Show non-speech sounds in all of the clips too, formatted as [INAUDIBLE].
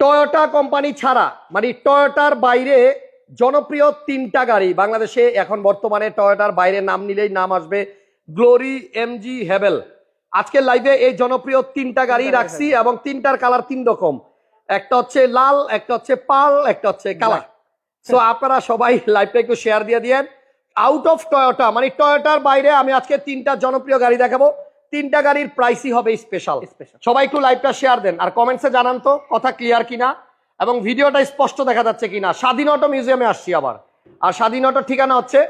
Toyota company ছাড়া মানে টয়োটার বাইরে জনপ্রিয় তিনটা গাড়ি বাংলাদেশে এখন বর্তমানে টয়োটার বাইরে নাম নিলেই নাম আসবে গ্লোরি এমজি হেভেল আজকের লাইভে এই জনপ্রিয় তিনটা গাড়ি রাখছি এবং তিনটার কালার তিন রকম। একটা হচ্ছে লাল একটা হচ্ছে পাল একটা হচ্ছে কালা সো আপনারা সবাই লাইভটা একটু শেয়ার দিয়ে দিয়েন। আউট অফ টয়োটা মানে টয়োটার বাইরে আমি আজকে তিনটা জনপ্রিয় গাড়ি দেখাবো। তিনটা গাড়ির প্রাইসই হবে স্পেশাল সবাই একটু লাইভটা শেয়ার দেন আর কমেন্টসে জানান তো কথা ক্লিয়ার কিনা? এবং ভিডিওটা স্পষ্ট দেখা যাচ্ছে কিনা? স্বাধীন অটো মিউজিয়ামে আসছি আবার। আর স্বাধীন অটোর ঠিকানা হচ্ছে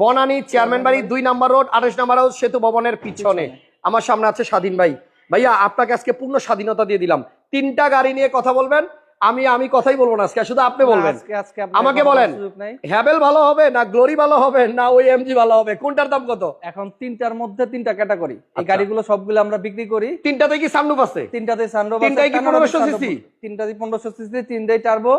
বনানী চেয়ারম্যান বাড়ি দুই নাম্বার রোড আঠাশ নাম্বার হাউস সেতু ভবনের পিছনে। আমার সামনে আছে স্বাধীন ভাই। ভাইয়া আপনাকে আজকে পূর্ণ স্বাধীনতা দিয়ে দিলাম। তিনটা গাড়ি নিয়ে কথা বলবেন আমি আমি কথাই বলব না আজকে শুধু আপনি বলবেন। আমাকে বলেন। হ্যাভেল ভালো হবে না গ্লোরি ভালো হবে না ওই এমজি ভালো হবে? কোনটার দাম কত? এখন তিনটার মধ্যে তিনটা ক্যাটাগরি এই আচ্ছা। গাড়িগুলো সবগুলো আমরা বিক্রি করি। তিনটাতে কি সানরুফ আছে? তিনটাতে সানরোভ তিনটাই কি 1500 cc? তিনটাতে পনেরোশো সিসি তিনটাই টার্বো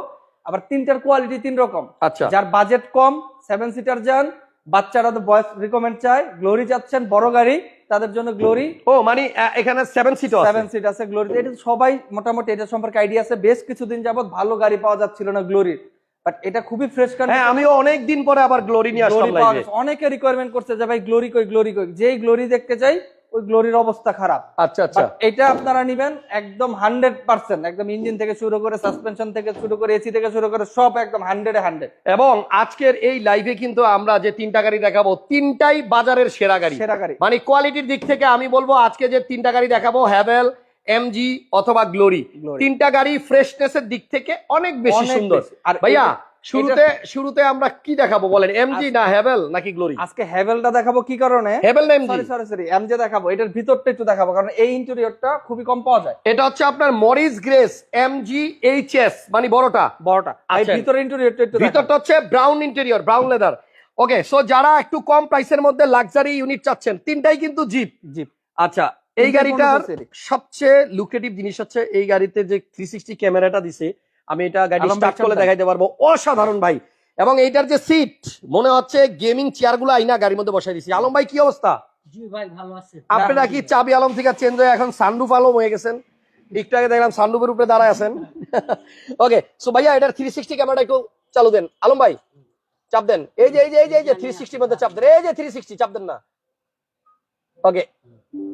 আবার তিনটার কোয়ালিটি তিন রকম। আচ্ছা। যার বাজেট কম সেভেন সিটার যান বাচ্চারা তো বয়স রিকমেন্ড চায়। গ্লোরি যাচ্ছেন বড় গাড়ি তাদের জন্য গ্লোরি ও মানে এখানে সেভেন সিট সেভেন সিট আছে গ্লোরি এটা সবাই মোটামুটি এটা সম্পর্কে আইডিয়া আছে। বেশ কিছুদিন যাবত ভালো গাড়ি পাওয়া যাচ্ছিল না গ্লোরির বাট এটা খুবই ফ্রেশ হ্যাঁ আমিও অনেক দিন পরে আবার গ্লোরি নিয়ে আসলাম। অনেকে রিকোয়ারমেন্ট করছে যে ভাই গ্লোরি কই গ্লোরি কই? যেই গ্লোরি দেখতে চাই ওই গ্লোরির অবস্থা খারাপ। আচ্ছা আচ্ছা। এটা আপনারা নিবেন একদম হান্ড্রেড পার্সেন্ট একদম ইঞ্জিন থেকে শুরু করে সাসপেনশন থেকে শুরু করে এসি থেকে শুরু করে সব একদম হান্ড্রেডে হান্ড্রেড এবং আজকের এই লাইভে কিন্তু আমরা যে তিনটা গাড়ি দেখাবো তিনটাই বাজারের সেরা গাড়ি। সেরা গাড়ি। মানে কোয়ালিটির দিক থেকে আমি বলব আজকে যে তিনটা গাড়ি দেখাবো হ্যাভেল এমজি অথবা গ্লোরি তিনটা গাড়ি ফ্রেশনেসের দিক থেকে অনেক বেশি সুন্দর। আর ভাইয়া শুরুতে শুরুতে আমরা কি দেখাবো বলেন এমজি না হ্যাভেল নাকি গ্লোরি আজকে হ্যাভেলটা দেখাবো কি কারণে? হ্যাভেল না MG sorry sorry sorry MG দেখাবো এটার ভিতরটা একটু দেখাবো কারণ এই ইন্টেরিয়রটা খুবই কম পাওয়া যায়। এটা হচ্ছে আপনার মরিস গ্রেস এমজি এইচএস মানে বড়টা। বড়টা। এই আচ্ছা। ভিতরের ইন্টেরিয়রটা একটু ভিতরটা হচ্ছে brown interior brown leather okay so যারা একটু কম প্রাইসের মধ্যে লাক্সারি ইউনিট চাচ্ছেন তিনটাই কিন্তু জিপ জিপ আচ্ছা এই গাড়িটার সবচেয়ে লুকেটিভ জিনিস হচ্ছে এই গাড়িতে যে থ্রি সিক্সটি ক্যামেরাটা দিছে আমি এটা গাড়ি স্টার্ট দেন। দেখাইতে পারব। অসাধারণ ভাই। এবং এইটার যে সিট মনে হচ্ছে গেমিং চেয়ারগুলো আইনা গাড়ির মধ্যে বসাই দিছি। আলম ভাই কি অবস্থা? জি ভাই ভালো আছে। আপনারা কি চাবি আলম থেকে চেঞ্জ হয়ে এখন সানরুফ আলম হয়ে গেছেন? একটু আগে দেখলাম সানরুফের উপরে দাঁড়ায় আছেন। [LAUGHS] ওকে সো ভাইয়া এটার থ্রি সিক্সটি ক্যামেরাটা একটু চালু দেন। আলম ভাই চাপ দেন। এই যে এই যে এই যে এই যে থ্রি সিক্সটির মধ্যে চাপ দেন। এই যে থ্রি সিক্সটি চাপ দেন না। ওকে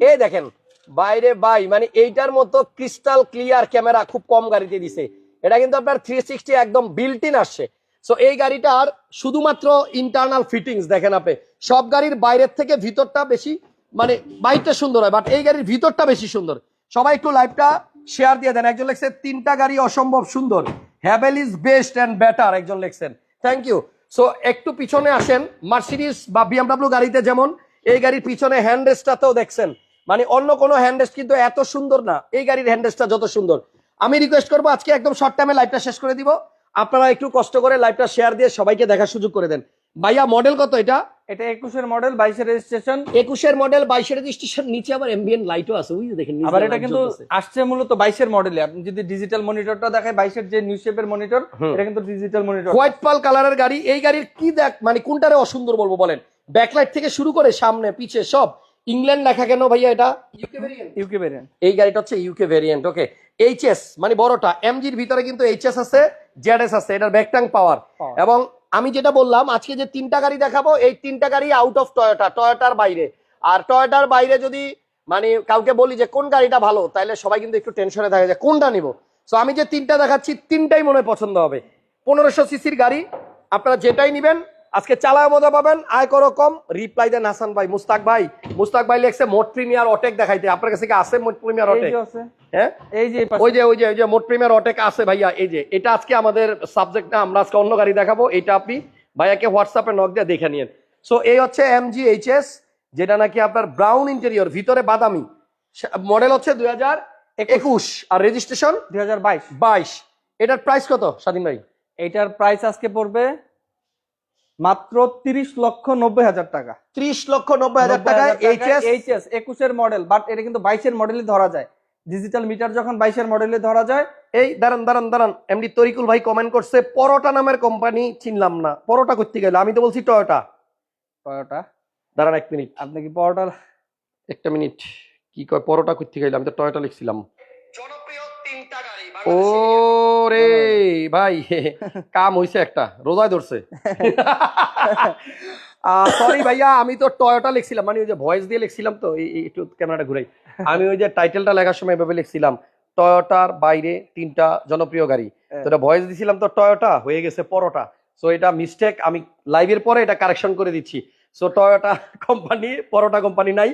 এই দেখেন বাইরে বাই মানে এইটার মতো ক্রিস্টাল ক্লিয়ার ক্যামেরা খুব কম গাড়িতে দিছে। এটা কিন্তু আপনার থ্রি সিক্সটি একদম বিল্ট ইন আসছে। সো এই গাড়িটার শুধুমাত্র ইন্টারনাল ফিটিংস দেখেন আপনি। সব গাড়ির বাইরের থেকে ভিতরটা বেশি মানে বাইরটা সুন্দর হয় বাট এই গাড়ির ভিতরটা বেশি সুন্দর। সবাই একটু লাইভটা শেয়ার দিয়ে দেন। একজন লেখছে, তিনটা গাড়ি অসম্ভব সুন্দর। Haval is best and better একজন লেখছেন। থ্যাংক ইউ সো একটু পিছনে আসেন। মার্সিডিস বা বিএমডাব্লিউ গাড়িতে যেমন, এই গাড়ির পিছনে হ্যান্ড রেস্টটাতেও দেখছেন। মানে অন্য কোনো হ্যান্ড রেস্ট কিন্তু এত সুন্দর না। এই গাড়ির হ্যান্ড রেস্টটা যত সুন্দর। আমি রিকোয়েস্ট করব আজকে একদম শর্ট টাইমে লাইভটা শেষ করে দিব। আপনারা একটু কষ্ট করে লাইভটা শেয়ার দিয়ে সবাইকে দেখার সুযোগ করে দেন। ভাইয়া মডেল কত এটা? এটা একুশের মডেল বাইশের রেজিস্ট্রেশন একুশের মডেল বাইশের রেজিস্ট্রেশন নিচে আবার এমবিএন লাইটও আছে বুঝলি দেখেন আবার এটা কিন্তু আসছে মূলত বাইশের মডেলে আপনি যদি ডিজিটাল মনিটরটা দেখায় বাইশের যে নিউ শেপের মনিটর এটা কিন্তু ডিজিটাল মনিটর হোয়াইট পাল কালারের গাড়ি এই গাড়ির কি দেখ মানে কোনটারে অসুন্দর বলব বলেন? ব্যাকলাইট থেকে শুরু করে সামনে পিছে সব। ইংল্যান্ড লেখা কেন ভাইয়া এটা? ইউকে ভেরিয়েন্ট এই গাড়িটা হচ্ছে ইউকে ভেরিয়েন্ট ওকে এইচএস মানে বড়টা এমজির ভিতরে কিন্তু এইচএস আছে জেডএস আছে এটার ব্যাকটাং পাওয়ার এবং আমি যেটা বললাম আজকে যে তিনটা গাড়ি দেখাবো এই তিনটা গাড়ি আউট অফ টয়োটা টয়োটার বাইরে। আর টয়োটার বাইরে যদি মানে কাউকে বলি যে কোন গাড়িটা ভালো তাহলে সবাই কিন্তু একটু টেনশনে থাকে যে কোনটা নিব। সো আমি যে তিনটা দেখাচ্ছি তিনটাই মনে পছন্দ হবে। পনেরোশো সিসির গাড়ি আপনারা যেটাই নিবেন আজকে চালায় মজা পাবেন আয় করো কম রিপ্লাই দেন হাসান ভাই মুস্তাক ভাই। মুস্তাক ভাই লেখছে মোট প্রিমিয়ার অটেক দেখাইতে। আপনার কাছে কি আছে মোট প্রিমিয়ার অটেক? আছে। হ্যাঁ? এই যে ওই যে ওই যে ওই যে মোট প্রিমিয়ার অটেক আছে ভাইয়া এই যে এটা আজকে আমাদের সাবজেক্ট না আমরা আজকে অন্য গাড়ি দেখাবো এটা আপনি ভাইয়াকে হোয়াটসঅ্যাপে নক দিয়ে দেখে নিন সো এই হচ্ছে এমজি এইচএস যেটা নাকি আপনার ব্রাউন ইন্টেরিয়র ভিতরে বাদামি। মডেল হচ্ছে দুই হাজার একুশ আর রেজিস্ট্রেশন দুই হাজার বাইশ। বাইশ। এটার প্রাইস কত স্বাধীন ভাই? এইটার প্রাইস আজকে পড়বে মাত্র তিরিশ লক্ষ নব্বই হাজার টাকা। ত্রিশ লক্ষ নব্বই হাজার টাকায় এইচএস মডেল বাট এটা কিন্তু বাইশের মডেলই ধরা যায়। ডিজিটাল মিটার যখন বাইশের মডেলে ধরা যায় এই দাঁড়ান দাঁড়ান দাঁড়ান। এমডি তরিকুল ভাই কমেন্ট করছে পরোটা নামের কোম্পানি চিনলাম না। পরোটা করতে গেলে আমি তো বলছি টয়োটা টয়োটা দাঁড়ান এক মিনিট আপনি কি পরোটা? একটা মিনিট কি কয় পরোটা করতে গেলে আমি তো টয়োটা লিখছিলাম। ও রে ভাই কাম হইছে একটা রোজায় ধরছে। [LAUGHS] সরি ভাইয়া আমি তো টয়োটা লিখছিলাম মানে ওই যে ভয়েস দিয়ে লিখছিলাম তো একটু ক্যামেরাটা ঘুরাই। আমি ওই যে টাইটেলটা লেখার সময় এভাবে লিখছিলাম টয়োটার বাইরে তিনটা জনপ্রিয় গাড়ি। তো এটা ভয়েস দিছিলাম তো টয়োটা হয়ে গেছে পরোটা সো এটা মিস্টেক আমি লাইভের পরে এটা কারেকশন করে দিচ্ছি। সো টয়োটা কোম্পানি পরোটা কোম্পানি নাই।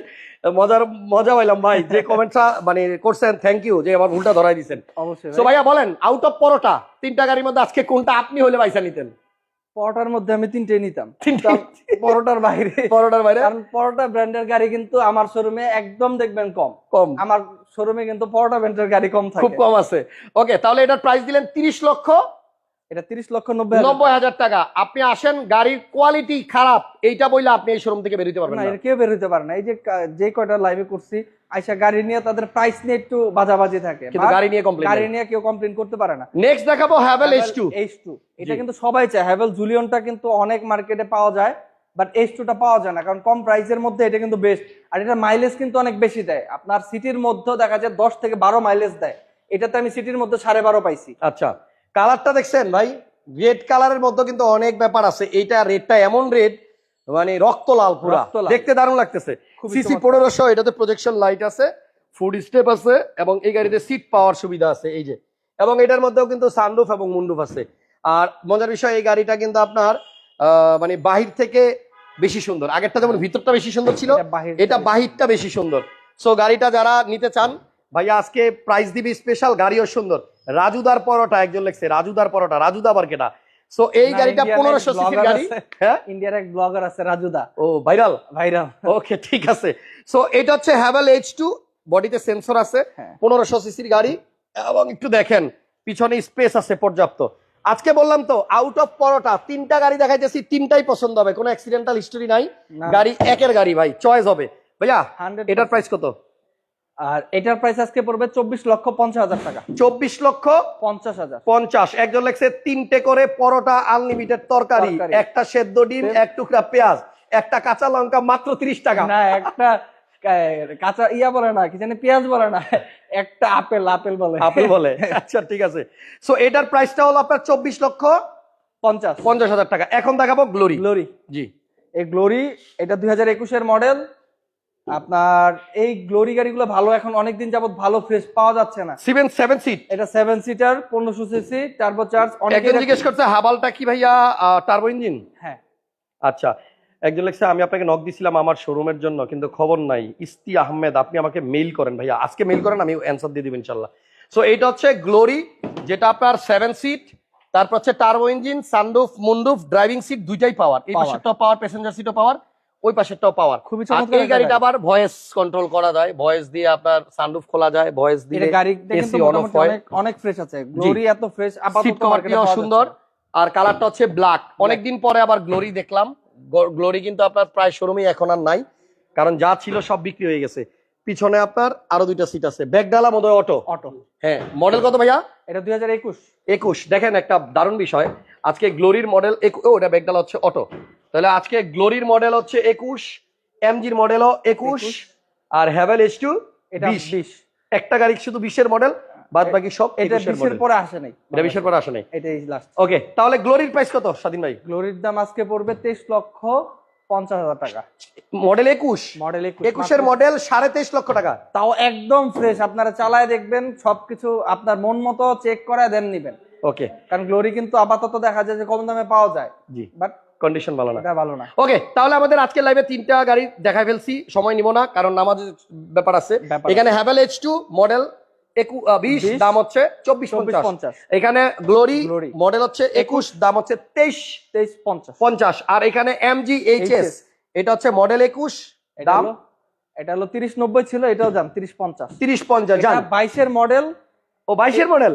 মজার মজা পাইলাম ভাই। যে [LAUGHS] কমেন্টটা মানে করছেন থ্যাংক ইউ যে আমার ভুলটা ধরাই দিছেন। অবশ্যই সো ভাইয়া বলেন আউট অফ পরোটা তিনটা গাড়ির মধ্যে আজকে কোনটা আপনি হলে পয়সা নিতেন? পরোটার মধ্যে আমি তিনটে? নিতাম? পরোটার বাইরে। পরোটার বাইরে? কারণ পরোটা ব্র্যান্ডের গাড়ি কিন্তু আমার শোরুমে একদম দেখবেন কম। কম। আমার শোরুমে কিন্তু পরোটা ব্র্যান্ডের গাড়ি কম থাকে। খুব কম আছে। ওকে তাহলে এটার প্রাইস দিলেন তিরিশ লক্ষ। এটা তিরিশ লক্ষ নব্বই হাজার। নব্বই হাজার টাকা। আপনি আসেন গাড়ির কোয়ালিটি খারাপ। এইটা বললে আপনি এই শোরুম থেকে বেরোতে পারবেন না এটা কেউ বের হতে পারে না। এই যে যে কয়টা লাইভে করছি আইসা গাড়ি নিয়ে তাদের প্রাইস নিয়ে একটু বাজাবাজি থাকে। কিন্তু গাড়ি নিয়ে কমপ্লেন গাড়ি নিয়ে কেউ কমপ্লেন করতে পারে না। নেক্সট দেখাবো Haval H two H two এটা কিন্তু সবাই চায়। হ্যাভেল জুলিয়নটা কিন্তু অনেক মার্কেটে পাওয়া যায় বাট এইচ টুটা পাওয়া যায় না। কারণ কম প্রাইসের মধ্যে এটা কিন্তু বেস্ট আর এটা মাইলেজ কিন্তু অনেক বেশি দেয়। আপনার সিটির মধ্যে দেখা যায় দশ থেকে বারো মাইলেজ দেয়। এটাতে আমি সিটির মধ্যে সাড়ে বারো পাইছি। আচ্ছা। কালারটা দেখছেন ভাই? রেড কালারের মধ্যে কিন্তু অনেক ব্যাপার আছে। এইটা রেডটা এমন রেড মানে রক্ত লাল পুরা। দেখতে দারুণ লাগতেছে। সিসি পনেরোশো এটাতে প্রজেকশন লাইট আছে ফুড স্টেপ আছে এবং এই গাড়িতে সিট পাওয়ার সুবিধা আছে এই যে। এবং এটার মধ্যেও কিন্তু সানরুফ এবং মুন্ডুফ আছে। আর মজার বিষয় এই গাড়িটা কিন্তু আপনার মানে বাহির থেকে বেশি সুন্দর। আগেরটা যেমন ভিতরটা বেশি সুন্দর ছিল এটা বাহিরটা বেশি সুন্দর। সো গাড়িটা যারা নিতে চান ভাইয়া আজকে প্রাইস দিবি স্পেশাল গাড়িও সুন্দর। রাজুদার পরোটা একজন লিখছে রাজুদার পরোটা রাজুদা আবার কেটা সো এই গাড়িটা পনেরোশো সিসির গাড়ি। হ্যাঁ? ইন্ডিয়ার এক ব্লগার আছে রাজুদা। ও ভাইরাল ভাইরাল ওকে ঠিক আছে। সো এটা হচ্ছে হ্যাভেল এইচ টু বডিতে সেন্সর আছে হ্যাঁ। পনেরোশো সিসির গাড়ি। এবং একটু দেখেন পিছনে স্পেস আছে পর্যাপ্ত। আজকে বললাম তো আউট অফ পরোটা তিনটা গাড়ি দেখাইতেছি তিনটাই পছন্দ হবে। কোনো অ্যাক্সিডেন্টাল হিস্টোরি নাই। গাড়ি একের গাড়ি ভাই চয়েস হবে। ভাইয়া এটার প্রাইস কত? আর এটার প্রাইস আজকে পড়বে চব্বিশ লক্ষ পঞ্চাশ হাজার টাকা। চব্বিশ লক্ষ পঞ্চাশ হাজার। পঞ্চাশ। একজন লেখছে তিনটে করে পরোটা আনলিমিটেড তরকারি। একটা সেদ্ধ ডিম এক টুকরা পেঁয়াজ একটা কাঁচা লঙ্কা মাত্র তিরিশ টাকা। না একটা কাঁচা ইয়া বলে না কি জানি পেঁয়াজ বলে না একটা আপেল আপেল বলে। আপেল বলে। আচ্ছা ঠিক আছে। সো এটার প্রাইসটা হলো আপনার চব্বিশ লক্ষ পঞ্চাশ। পঞ্চাশ হাজার টাকা। এখন দেখাবো গ্লোরি গ্লোরি জি। এই গ্লোরি এটা দুই হাজার একুশের মডেল আপনার এই গ্লোরি গাড়িগুলো ভালো এখন অনেকদিন যাবত ভালো ফ্রেশ পাওয়া যাচ্ছে না। সেভেন সেভেন সিট এটা সেভেন সিটার পনেরোশো সিসি টার্বো চার্জ একজন জিজ্ঞেস করছে হাবালটা কি ভাইয়া টার্বো ইঞ্জিন হ্যাঁ। আচ্ছা একজন লেখছে আমি আপনাকে নক দিছিলাম আমার শোরুমের জন্য কিন্তু খবর নাই। ইস্তি আহমেদ আপনি আমাকে মেইল করেন ভাইয়া। আজকে মেইল করেন আমি অ্যান্সার দিয়ে দিব ইনশাল্লাহ। সো এইটা হচ্ছে গ্লোরি যেটা আপনার সেভেন সিট তারপর হচ্ছে turbo engine sunroof moonroof driving seat দুইটাই পাওয়ার এই। পাশেরটাও পাওয়ার প্যাসেঞ্জার সিটও পাওয়ার ওই পাশেরটাও পাওয়ার। খুবই চমৎকার এই গাড়িটা আবার ভয়েস কন্ট্রোল করা যায় ভয়েস দিয়ে আপনার সানরুফ খোলা যায় ভয়েস দিয়ে কিন্তু AC on হয়। অনেক ফ্রেশ আছে। গ্লোরি এত ফ্রেশ আপাতত মার্কেটে সুন্দর আর কালারটা হচ্ছে ব্ল্যাক অনেকদিন পরে আবার গ্লোরি দেখলাম। গ্লোরি কিন্তু আপনার প্রায় শোরুমে এখন আর নাই। কারণ যা ছিল সব বিক্রি হয়ে গেছে। পিছনে আপনার আরও দুইটা সিট আছে। ব্যাগডালা মধ্যে অটো অটো হ্যাঁ। মডেল কত ভাইয়া? এটা দুই হাজার একুশ। একুশ। দেখেন একটা দারুণ বিষয়। আজকে গ্লোরির মডেল ও এটা ব্যাগডালা হচ্ছে অটো তাহলে আজকে গ্লোরির মডেল হচ্ছে একুশ এমজির মডেলও একুশ আর হ্যাভেল এইচ টু বিশ। একটা গাড়ি শুধু বিশের মডেল? বাদ বাকি সব এটা বিশের পরে আসে নাই। এটা বিশের পরে আসে নাই। এটাই লাস্ট ওকে তাহলে গ্লোরির প্রাইস কত স্বাধীন ভাই? গ্লোরির দাম আজকে পড়বে তেইশ লক্ষ পঞ্চাশ হাজার টাকা। মডেল একুশ? মডেল একুশ একুশের মডেল সাড়ে তেইশ লক্ষ টাকা। তাও একদম ফ্রেশ আপনারা চালায় দেখবেন সবকিছু আপনার মন মতো চেক করে দেন নিবেন। ওকে। কারণ গ্লোরি কিন্তু আপাতত দেখা যায় যে কম দামে পাওয়া যায়। জি। বাট কন্ডিশন ভালো না। এটা ভালো না। ওকে তাহলে আমাদের আজকে লাইভে তিনটা গাড়ি দেখাই ফেলছি সময় নিব না কারণ আমাদের ব্যাপার আছে। এখানে হ্যাভেল এইচ টু মডেল বিশ দাম হচ্ছে চব্বিশ পঞ্চাশ। এখানে গ্লোরি। মডেল হচ্ছে একুশ দাম হচ্ছে তেইশ তেইশ পঞ্চাশ। পঞ্চাশ। আর এখানে এমজি এইচ এস এটা হচ্ছে মডেল একুশ দাম এটা হলো তিরিশ নব্বই ছিল এটাও দাম তিরিশ পঞ্চাশ। তিরিশ পঞ্চাশ বাইশের মডেল ও বাইশের মডেল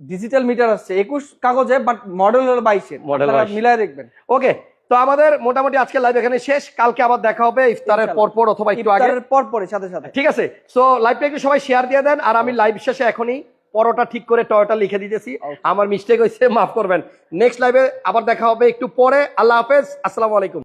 ডিজিটাল মিটার আসছে একুশ কাগজে বাট মডেল হলো বাইশের আপনারা 22 মিলায় দেখবেন। ওকে তো আমাদের মোটামুটি আজকে লাইভ এখানে শেষ। কালকে আবার দেখা হবে ইফতারের ইনশাল্লাহ। পর পর অথবা একটু আগে। ইফতারের পর সাথে সাথে। ঠিক আছে সো লাইভটা একটু সবাই শেয়ার দিয়ে দেন আর আমি লাইভ শেষে এখনই পরোটা ঠিক করে টয়টা লিখে দিতেছি। আমার মিস্টেক হয়েছে মাফ করবেন। নেক্সট লাইভে আবার দেখা হবে একটু পরে। আল্লাহ হাফেজ আসসালামু আলাইকুম।